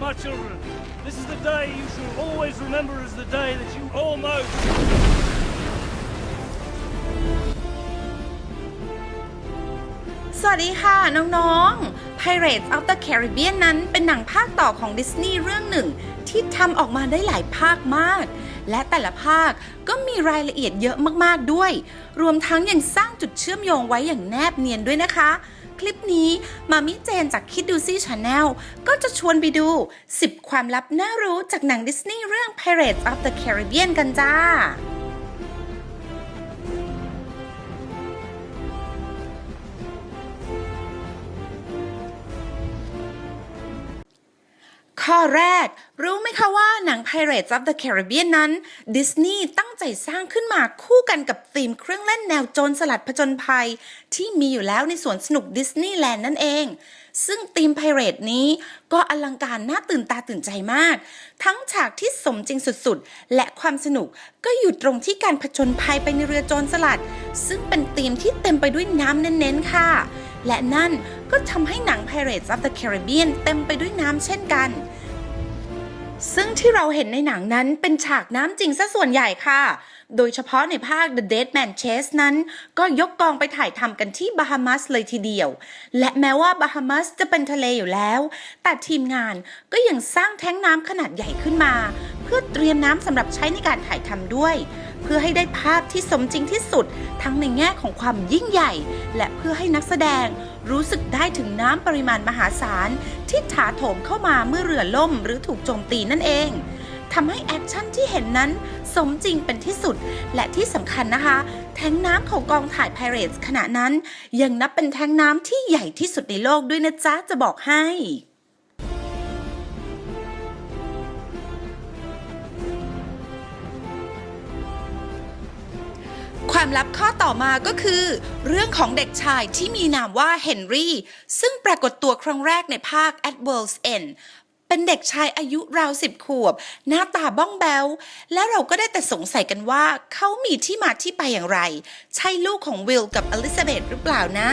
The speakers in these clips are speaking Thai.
my children. This is the day you shall always remember as the day that you almost. สวัสดีค่ะ น้องๆ Pirates of the Caribbean นั้นเป็นหนังภาคต่อของดิสนีย์เรื่องหนึ่ง ที่ทำออกมาได้หลายภาคมาก และแต่ละภาคก็มีรายละเอียดเยอะมากๆด้วย รวมทั้งยังสร้างจุดเชื่อมโยงไว้อย่างแนบเนียนด้วยนะคะ คลิปนี้มามิเจนจากคิดดูซี่ชาแนลก็จะชวนไปดู 10 ความลับน่ารู้จากหนังดิสนีย์เรื่อง Pirates of the Caribbean กันจ้า ข้อแรก รู้ไหมคะว่าหนัง Pirates of the Caribbean นั้น ดิสนีย์ตั้งใจสร้างขึ้นมาคู่กันกับธีมเครื่องเล่นแนวโจรสลัดผจญภัย ที่มีอยู่แล้วในสวนสนุกดิสนีย์แลนด์นั่นเอง ซึ่งธีม Pirate นี้ก็อลังการน่าตื่นตาตื่นใจมาก ทั้งฉากที่สมจริงสุดๆ และความสนุกก็อยู่ตรงที่การผจญภัยไปในเรือโจรสลัด ซึ่งเป็นธีมที่เต็มไปด้วยน้ำเน้นๆค่ะและนั่นก็ทำให้หนัง Pirates of the Caribbean เต็มไปด้วยน้ำเช่นกัน ซึ่งที่เราเห็นในหนังนั้นเป็นฉากน้ำจริงซะส่วนใหญ่ค่ะ โดยเฉพาะในภาค The Dead Man Chase นั้น ก็ยกกองไปถ่ายทำกันที่บาฮามัสเลยทีเดียว และแม้ว่าบาฮามัสจะเป็นทะเลอยู่แล้ว แต่ทีมงานก็ยังสร้างแท้งน้ำขนาดใหญ่ขึ้นมา เพื่อเตรียมน้ำสำหรับใช้ในการถ่ายทำด้วย เพื่อให้ได้ภาพที่สมจริงที่สุด ทั้งในแง่ของความยิ่งใหญ่ และเพื่อให้นักแสดงรู้สึกได้ถึงน้ำปริมาณมหาศาล ที่ถาโถมเข้ามาเมื่อเรือล่มหรือถูกโจมตีนั่นเองทำให้แอคชั่นที่เห็นนั้นสมจริงเป็นที่สุด และที่สำคัญนะคะ แทงน้ำของกองถ่าย Pirates ขณะนั้น ยังนับเป็นแทงน้ำที่ใหญ่ที่สุดในโลกด้วยนะจ๊ะจะบอกให้ ความลับข้อต่อมาก็คือ เรื่องของเด็กชายที่มีนามว่าเฮนรี่ ซึ่งปรากฏตัวครั้งแรกในภาค At World's End เป็นเด็กชายอายุราวสิบขวบ หน้าตาบ้องแบวและเราก็ได้แต่สงสัยกันว่า เขามีที่มาที่ไปอย่างไร ใช่ลูกของวิลกับอลิซาเบธหรือเปล่านะ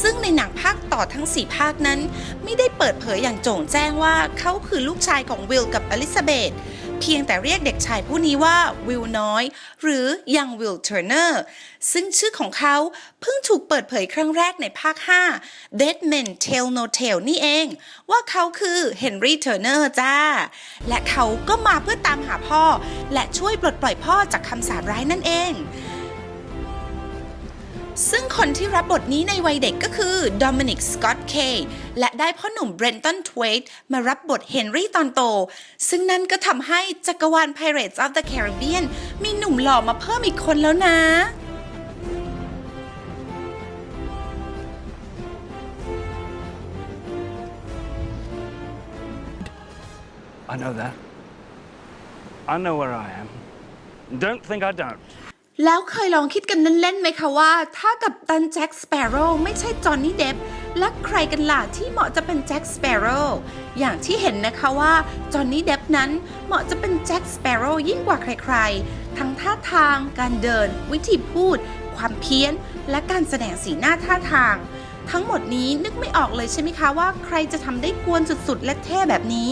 ซึ่งในหนังภาคต่อทั้งสี่ภาคนั้น ไม่ได้เปิดเผยอย่างโจ่งแจ้งว่าเขาคือลูกชายของวิลกับอลิซาเบธ เพียงแต่เรียกเด็กชายผู้นี้ว่าวิลน้อย หรือยังวิลเทอร์เนอร์ซึ่งชื่อของเขาเพิ่งถูกเปิดเผยครั้งแรกในภาค 5 Dead Men Tell No Tale นี่เอง ว่าเขาคือเฮนรี่เทอร์เนอร์จ้า และเขาก็มาเพื่อตามหาพ่อ และช่วยปลดปล่อยพ่อจากคำสาปร้ายนั่นเอง ซึ่งคนที่รับบทนี้ในวัยเด็กก็คือโดมินิก สกอตเคและได้พ่อหนุ่มเบรนตันทเวตมารับบทเฮนรี่ตอนโต ซึ่งนั่นก็ทำให้จักรวาล Pirates of the Caribbean มีหนุ่มหล่อมาเพิ่มอีกคนแล้วนะ I know that. I know where I am. Don't think I don't. แล้วเคยลองคิดกันเล่นๆไหมคะว่า ถ้ากับตันแจ็คสเปโร่ไม่ใช่จอห์นนี่เดฟและใครกันล่ะที่เหมาะจะเป็นแจ็คสเปโร่อย่างที่เห็นนะคะว่าจอห์นนี่เดฟนั้นเหมาะจะเป็นแจ็คสเปโร่ยิ่งกว่าใครๆ ทั้งท่าทาง การเดิน วิธีพูด ความเพี้ยน และการแสดงสีหน้าท่าทาง ทั้งหมดนี้นึกไม่ออกเลยใช่ไหมคะว่าใครจะทำได้กวนสุดๆ และเท่แบบนี้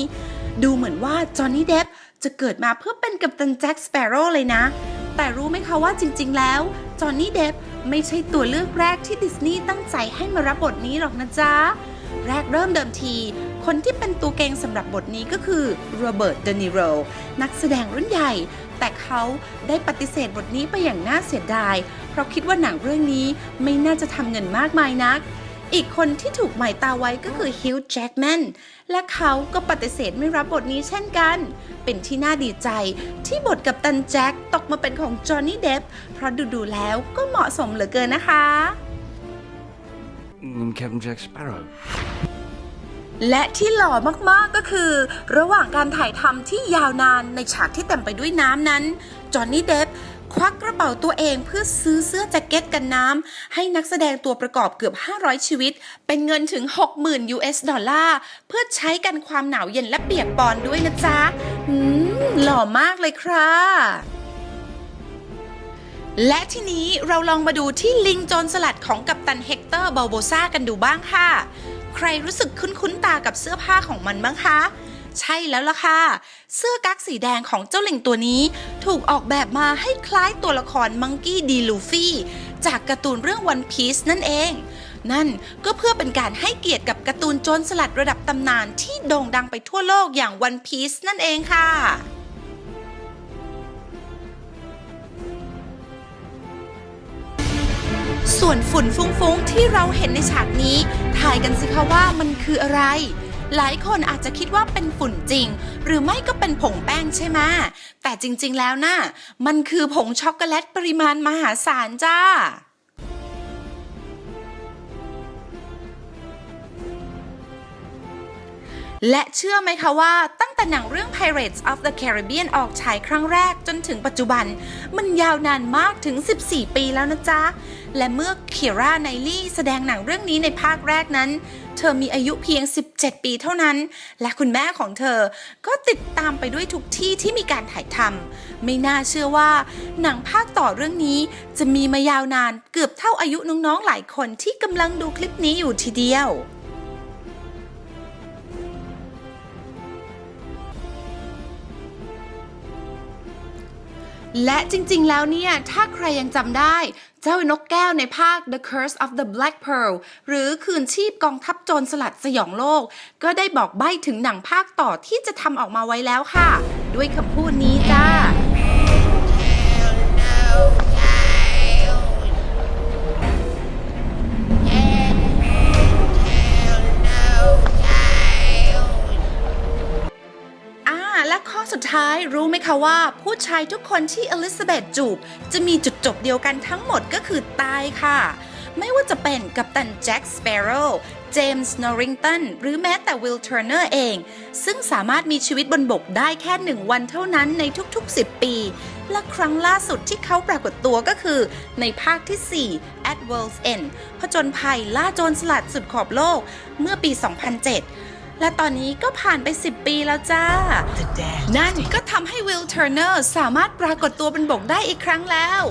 ดูเหมือนว่าจอห์นนี่เดฟจะเกิดมาเพื่อเป็นกัปตันแจ็คสเปโร่เลยนะ แต่รู้ไหมคะว่าจริง ๆ แล้วจอห์นนี่เดฟไม่ใช่ตัวเลือกแรกที่ดิสนีย์ตั้งใจให้มารับบทนี้หรอกนะจ๊ะ แรกเริ่มเดิมที คนที่เป็นตัวเก่งสำหรับบทนี้ก็คือโรเบิร์ตเดนิโรนักแสดงรุ่นใหญ่ แต่เขาได้ปฏิเสธบทนี้ไปอย่างน่าเสียดาย เพราะคิดว่าหนังเรื่องนี้ไม่น่าจะทำเงินมากมายนัก อีกคนที่ถูกหมายตาไว้ก็คือฮิวจ์แจ็กแมนและเขาก็ปฏิเสธไม่รับบทนี้เช่นกัน เป็นที่น่าดีใจที่บทกับตันแจ็คตกมาเป็นของจอห์นนี่เดฟเพราะดูๆแล้วก็เหมาะสมเหลือเกินนะคะ Mm, Captain Jack Sparrow. และที่หล่อมากๆก็คือ ระหว่างการถ่ายทำที่ยาวนานในฉากที่เต็มไปด้วยน้ำนั้นจอห์นนี่เดฟ ควักกระเป๋าตัวเองเพื่อซื้อเสื้อแจ็คเก็ตกันน้ำให้นักแสดงตัวประกอบเกือบ 500 ชีวิต เป็นเงินถึง 60,000 US ดอลลาร์ เพื่อใช้กันความหนาวเย็นและเปียกปอนด้วยนะจ๊ะอืมหล่อมากเลยครับและที่นี้เราลองมาดูที่ลิงโจรสลัดของกัปตันเฮกเตอร์บาโบซากันดูบ้างค่ะ ใครรู้สึกคุ้นๆตากับเสื้อผ้าของมันบ้างคะ ใช่แล้วล่ะค่ะ เสื้อกั๊กสีแดงของเจ้าลิงตัวนี้ ถูกออกแบบมาให้คล้ายตัวละครมังกี้ดีลูฟี่จากการ์ตูนเรื่องวันพีซนั่นเอง นั่นก็เพื่อเป็นการให้เกียรติกับการ์ตูนโจรสลัดระดับตำนานที่โด่งดังไปทั่วโลกอย่างวันพีซนั่นเองค่ะส่วนฝุ่นฟุ้งๆที่เราเห็นในฉากนี้ ถ่ายกันสิคะว่ามันคืออะไร หลายคนอาจจะคิดว่าเป็นฝุ่นจริง หรือไม่ก็เป็นผงแป้งใช่ไหมแต่จริงๆแล้วนะ่ะมันคือผงช็อกโกแลตปริมาณมหาศาลจ้า และเชื่อไหมคะว่าตั้งแต่หนังเรื่อง Pirates of the Caribbean ออกฉายครั้งแรกจนถึงปัจจุบัน มันยาวนานมากถึง 14 ปีแล้วนะจ๊ะ และเมื่อเคียร่าไนลี่แสดงหนังเรื่องนี้ในภาคแรกนั้น เธอมีอายุเพียง 17 ปีเท่านั้น และคุณแม่ของเธอก็ติดตามไปด้วยทุกที่ที่มีการถ่ายทำไม่น่าเชื่อว่า หนังภาคต่อเรื่องนี้จะมีมายาวนานเกือบเท่าอายุน้องๆหลายคนที่กำลังดูคลิปนี้อยู่ทีเดียว และจริงๆ แล้วเนี่ย ถ้าใครยังจำได้ เจ้านกแก้วในภาค The Curse of the Black Pearl หรือคืนชีพกองทัพโจรสลัดสยองโลก ก็ได้บอกใบ้ถึงหนังภาคต่อที่จะทำออกมาไว้แล้วค่ะ ด้วยคำพูดนี้จ้าอ่า คะว่าผู้ชายทุกคนที่อลิซาเบธจูบ จะมีจุดจบเดียวกันทั้งหมดก็คือตายค่ะ ไม่ว่าจะเป็นกัปตันแจ็คสเปโร่เจมส์นอริงตันหรือแม้แต่วิลเทอร์เนอร์เอง ซึ่งสามารถมีชีวิตบนบกได้แค่หนึ่งวันเท่านั้นในทุกๆ 10 ปี และครั้งล่าสุดที่เขาปรากฏตัวก็คือ ในภาคที่ 4 At World's End ผจญภัยล่าโจรสลัดสุดขอบโลกเมื่อปี 2007 และตอนนี้ก็ผ่านไป 10 ปีแล้วจ้า นั่นก็ทำให้วิลเทอร์เนอร์สามารถปรากฏตัวบนบกได้อีกครั้งแล้ว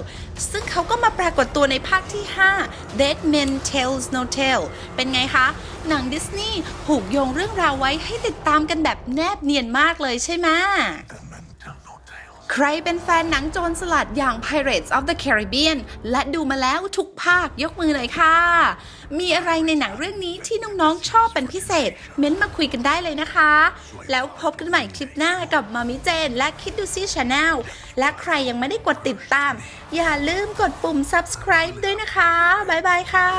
ซึ่งเขาก็มาปรากฏตัวในภาคที่ 5 Dead Men Tells No Tale เป็นไงคะ หนังดิสนีย์ผูกโยงเรื่องราวไว้ให้ติดตามกันแบบแนบเนียนมากเลยใช่ไหม ใครเป็นแฟนหนังโจรสลัดอย่าง Pirates of the Caribbean และดูมาแล้วทุกภาคยกมือหน่อยค่ะ มีอะไรในหนังเรื่องนี้ที่น้องๆชอบเป็นพิเศษ เม้นต์มาคุยกันได้เลยนะคะ แล้วพบกันใหม่คลิปหน้ากับมามิเจน และคิดดูซี่ชาแนลและใครยังไม่ได้กดติดตาม อย่าลืมกดปุ่ม subscribe ด้วยนะคะ บ๊ายบายค่ะ